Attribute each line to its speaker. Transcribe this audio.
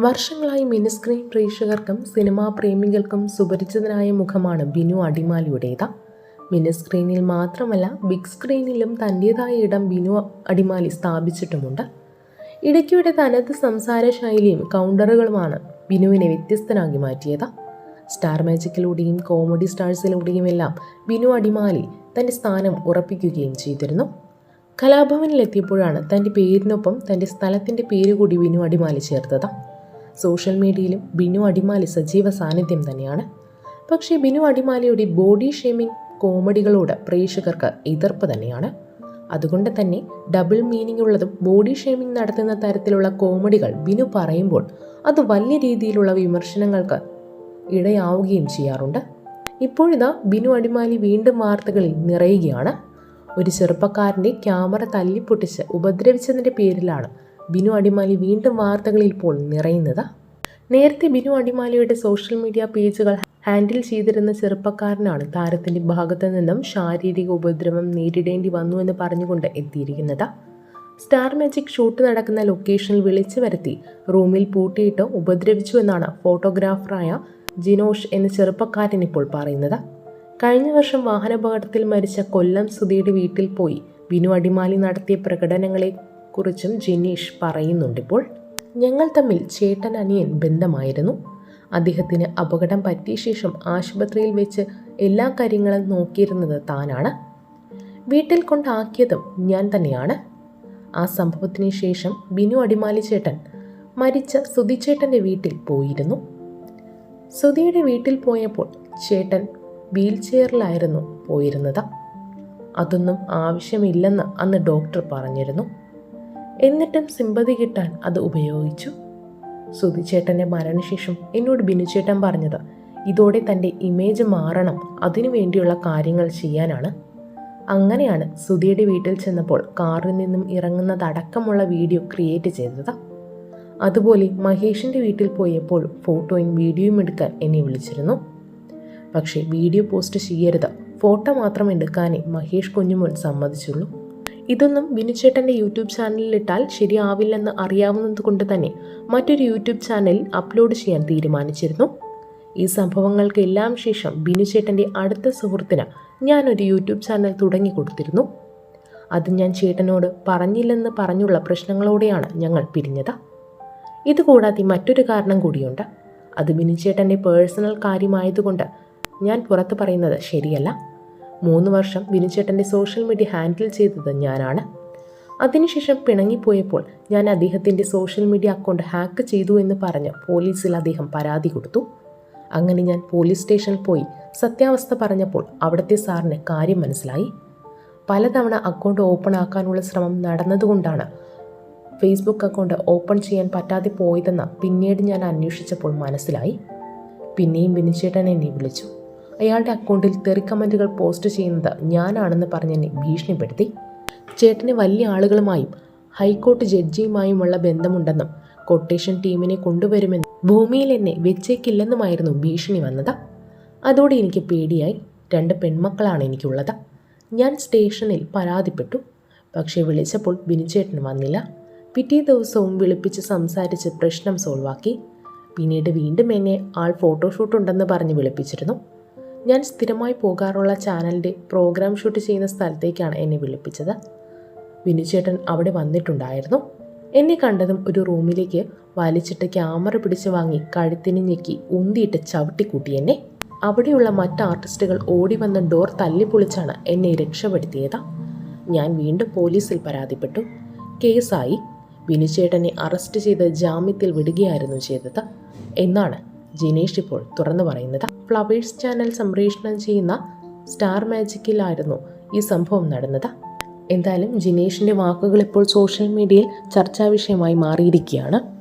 Speaker 1: വർഷങ്ങളായി മിനിസ്ക്രീൻ പ്രേക്ഷകർക്കും സിനിമാ പ്രേമികൾക്കും സുപരിചിതനായ മുഖമാണ് ബിനു അടിമാലിയുടേത്. മിനിസ്ക്രീനിൽ മാത്രമല്ല ബിഗ് സ്ക്രീനിലും തന്റേതായ ഇടം ബിനു അടിമാലി സ്ഥാപിച്ചിട്ടുമുണ്ട്. ഇടയ്ക്കിടെ തനത് സംസാര ശൈലിയും കൗണ്ടറുകളുമാണ് ബിനുവിനെ വ്യത്യസ്തനാക്കി മാറ്റിയത്. സ്റ്റാർ മാജിക്കിലൂടെയും കോമഡി സ്റ്റാഴ്സിലൂടെയുമെല്ലാം ബിനു അടിമാലി തന്റെ സ്ഥാനം ഉറപ്പിക്കുകയും ചെയ്തിരുന്നു. കലാഭവനിലെത്തിയപ്പോഴാണ് തന്റെ പേരിനൊപ്പം തന്റെ സ്ഥലത്തിന്റെ പേര് കൂടി ബിനു അടിമാലി ചേർത്തത്. സോഷ്യൽ മീഡിയയിലും ബിനു അടിമാലി സജീവ സാന്നിധ്യം തന്നെയാണ്. പക്ഷേ ബിനു അടിമാലിയുടെ ബോഡി ഷേമിംഗ് കോമഡികളോട് പ്രേക്ഷകർക്ക് എതിർപ്പ് തന്നെയാണ്. അതുകൊണ്ട് തന്നെ ഡബിൾ മീനിംഗ് ഉള്ളതും ബോഡി ഷേമിംഗ് നടത്തുന്ന തരത്തിലുള്ള കോമഡികൾ ബിനു പറയുമ്പോൾ അത് വലിയ രീതിയിലുള്ള വിമർശനങ്ങൾക്ക് ഇടയാവുകയും ചെയ്യാറുണ്ട്. ഇപ്പോഴിതാ ബിനു അടിമാലി വീണ്ടും വാർത്തകളിൽ നിറയുകയാണ്. ഒരു ചെറുപ്പക്കാരന്റെ ക്യാമറ തല്ലിപ്പൊട്ടിച്ച് ഉപദ്രവിച്ചതിന്റെ പേരിലാണ് ബിനു അടിമാലി വീണ്ടും വാർത്തകളിൽ ഇപ്പോൾ നിറയുന്നത്. നേരത്തെ ബിനു അടിമാലിയുടെ സോഷ്യൽ മീഡിയ പേജുകൾ ഹാൻഡിൽ ചെയ്തിരുന്ന ചെറുപ്പക്കാരനാണ് താരത്തിന്റെ ഭാഗത്തു നിന്നും ശാരീരിക ഉപദ്രവം നേരിടേണ്ടി വന്നു എന്ന് പറഞ്ഞുകൊണ്ട് എത്തിയിരിക്കുന്നത്. സ്റ്റാർ മാജിക് ഷൂട്ട് നടക്കുന്ന ലൊക്കേഷനിൽ വിളിച്ചു വരുത്തി റൂമിൽ പൂട്ടിയിട്ട് ഉപദ്രവിച്ചു എന്നാണ് ഫോട്ടോഗ്രാഫറായ ജിനോഷ് എന്ന ചെറുപ്പക്കാരൻ ഇപ്പോൾ പറയുന്നത്. കഴിഞ്ഞ വർഷം വാഹനാപകടത്തിൽ മരിച്ച കൊല്ലം സുധിയുടെ വീട്ടിൽ പോയി ബിനു അടിമാലി നടത്തിയ പ്രകടനങ്ങളെ കുറിച്ചും ജിനീഷ് പറയുന്നുണ്ടിപ്പോൾ ഞങ്ങൾ തമ്മിൽ ചേട്ടൻ അനിയൻ ബന്ധമായിരുന്നു. അദ്ദേഹത്തിന് അപകടം പറ്റിയ ശേഷം ആശുപത്രിയിൽ വെച്ച് എല്ലാ കാര്യങ്ങളും നോക്കിയിരുന്നത് താനാണ്. വീട്ടിൽ കൊണ്ടാക്കിയതും ഞാൻ തന്നെയാണ്. ആ സംഭവത്തിന് ശേഷം ബിനു അടിമാലി ചേട്ടൻ മരിച്ച സുധിച്ചേട്ടന്റെ വീട്ടിൽ പോയിരുന്നു. സുധിയുടെ വീട്ടിൽ പോയപ്പോൾ ചേട്ടൻ വീൽ ചെയറിലായിരുന്നു പോയിരുന്നത്. അതൊന്നും ആവശ്യമില്ലെന്ന് അന്ന് ഡോക്ടർ പറഞ്ഞിരുന്നു. എന്നിട്ടും സിമ്പതി കിട്ടാൻ അത് ഉപയോഗിച്ചു. സുധിച്ചേട്ടന്റെ മരണശേഷം എന്നോട് ബിനുചേട്ടൻ പറഞ്ഞത് ഇതോടെ തന്റെ ഇമേജ് മാറണം. അതിനു വേണ്ടിയുള്ള കാര്യങ്ങൾ ചെയ്യാനാണ്. അങ്ങനെയാണ് സുധിയുടെ വീട്ടിൽ ചെന്നപ്പോൾ കാറിൽ നിന്നും ഇറങ്ങുന്നതടക്കമുള്ള വീഡിയോ ക്രിയേറ്റ് ചെയ്തത്. അതുപോലെ മഹേഷിന്റെ വീട്ടിൽ പോയപ്പോൾ ഫോട്ടോയും വീഡിയോയും എടുക്കാൻ എന്നെ വിളിച്ചിരുന്നു. പക്ഷേ വീഡിയോ പോസ്റ്റ് ചെയ്യരുത്. ഫോട്ടോ മാത്രം എടുക്കാനേ മഹേഷ് കുഞ്ഞുമോൻ സമ്മതിച്ചുള്ളൂ. ഇതൊന്നും വിനുചേട്ടന്റെ യൂട്യൂബ് ചാനലിൽ ഇട്ടാൽ ശരിയാവില്ലെന്ന് അറിയാവുന്നത് കൊണ്ട് തന്നെ മറ്റൊരു യൂട്യൂബ് ചാനലിൽ അപ്ലോഡ് ചെയ്യാൻ തീരുമാനിച്ചിരുന്നു. ഈ സംഭവങ്ങൾക്കെല്ലാം ശേഷം ബിനുചേട്ടന്റെ അടുത്ത സുഹൃത്തിന് ഞാനൊരു യൂട്യൂബ് ചാനൽ തുടങ്ങി കൊടുത്തിരുന്നു അത് ഞാൻ ചേട്ടനോട് പറഞ്ഞില്ലെന്ന് പറഞ്ഞുള്ള പ്രശ്നങ്ങളോടെയാണ് ഞങ്ങൾ പിരിഞ്ഞത്. ഇതുകൂടാതെ മറ്റൊരു കാരണം കൂടിയുണ്ട്. അത് ബിനുചേട്ടന്റെ പേഴ്സണൽ കാര്യമായതുകൊണ്ട് ഞാൻ പുറത്ത് പറയുന്നത് ശരിയല്ല. മൂന്ന് വർഷം ബിനുചേട്ടന്റെ സോഷ്യൽ മീഡിയ ഹാൻഡിൽ ചെയ്തത് ഞാനാണ്. അതിനുശേഷം പിണങ്ങിപ്പോയപ്പോൾ ഞാൻ അദ്ദേഹത്തിന്റെ സോഷ്യൽ മീഡിയ അക്കൗണ്ട് ഹാക്ക് ചെയ്തു എന്ന് പറഞ്ഞ് പോലീസിൽ അദ്ദേഹം പരാതി കൊടുത്തു. അങ്ങനെ ഞാൻ പോലീസ് സ്റ്റേഷനിൽ പോയി സത്യാവസ്ഥ പറഞ്ഞപ്പോൾ അവിടുത്തെ സാറിന് കാര്യം മനസ്സിലായി. പലതവണ അക്കൗണ്ട് ഓപ്പൺ ആക്കാനുള്ള ശ്രമം നടന്നതുകൊണ്ടാണ് ഫേസ്ബുക്ക് അക്കൗണ്ട് ഓപ്പൺ ചെയ്യാൻ പറ്റാതെ പോയതെന്ന് പിന്നീട് ഞാൻ അന്വേഷിച്ചപ്പോൾ മനസ്സിലായി. പിന്നെയും ബിനുചേട്ടൻ എന്നെ വിളിച്ചു. അയാളുടെ അക്കൗണ്ടിൽ തെറി കമന്റുകൾ പോസ്റ്റ് ചെയ്യുന്നത് ഞാനാണെന്ന് പറഞ്ഞ് എന്നെ ഭീഷണിപ്പെടുത്തി. ചേട്ടന് വലിയ ആളുകളുമായും ഹൈക്കോടതി ജഡ്ജിയുമായുമുള്ള ബന്ധമുണ്ടെന്നും കൊട്ടേഷൻ ടീമിനെ കൊണ്ടുവരുമെന്നും ഭൂമിയിൽ എന്നെ വെച്ചേക്കില്ലെന്നുമായിരുന്നു ഭീഷണി വന്നത്. അതോടെ എനിക്ക് പേടിയായി. രണ്ട് പെൺമക്കളാണ് എനിക്കുള്ളത്. ഞാൻ സ്റ്റേഷനിൽ പരാതിപ്പെട്ടു. പക്ഷേ വിളിച്ചപ്പോൾ ബിനുചേട്ടൻ വന്നില്ല. പിറ്റേ ദിവസവും വിളിപ്പിച്ച് സംസാരിച്ച് പ്രശ്നം സോൾവാക്കി. പിന്നീട് വീണ്ടും എന്നെ ആൾ ഫോട്ടോഷൂട്ട് ഉണ്ടെന്ന് പറഞ്ഞ് വിളിപ്പിച്ചിരുന്നു. ഞാൻ സ്ഥിരമായി പോകാറുള്ള ചാനലിന്റെ പ്രോഗ്രാം ഷൂട്ട് ചെയ്യുന്ന സ്ഥലത്തേക്കാണ് എന്നെ വിളിപ്പിച്ചത്. വിനുചേട്ടൻ അവിടെ വന്നിട്ടുണ്ടായിരുന്നു. എന്നെ കണ്ടതും ഒരു റൂമിലേക്ക് വലിച്ചിട്ട് ക്യാമറ പിടിച്ച് വാങ്ങി കഴുത്തിന് ഞെക്കി ഉന്തിയിട്ട് ചവിട്ടിക്കൂട്ടി എന്നെ. അവിടെയുള്ള മറ്റ് ആർട്ടിസ്റ്റുകൾ ഓടി വന്ന ഡോർ തല്ലിപ്പൊളിച്ചാണ് എന്നെ രക്ഷപ്പെടുത്തിയത്. ഞാൻ വീണ്ടും പോലീസിൽ പരാതിപ്പെട്ടു. കേസായി. വിനുചേട്ടനെ അറസ്റ്റ് ചെയ്ത് ജാമ്യത്തിൽ വിടുകയായിരുന്നു ചെയ്തത്. എന്നാണ് ജിനേഷ് ഇപ്പോൾ തുറന്നു പറയുന്നത്. ഫ്ലവേഴ്സ് ചാനൽ സംപ്രേഷണം ചെയ്യുന്ന സ്റ്റാർ മാജിക്കിലായിരുന്നു ഈ സംഭവം നടന്നത്. എന്തായാലും ജിനേഷിന്റെ വാക്കുകൾ ഇപ്പോൾ സോഷ്യൽ മീഡിയയിൽ ചർച്ചാ വിഷയമായി മാറിയിരിക്കുകയാണ്.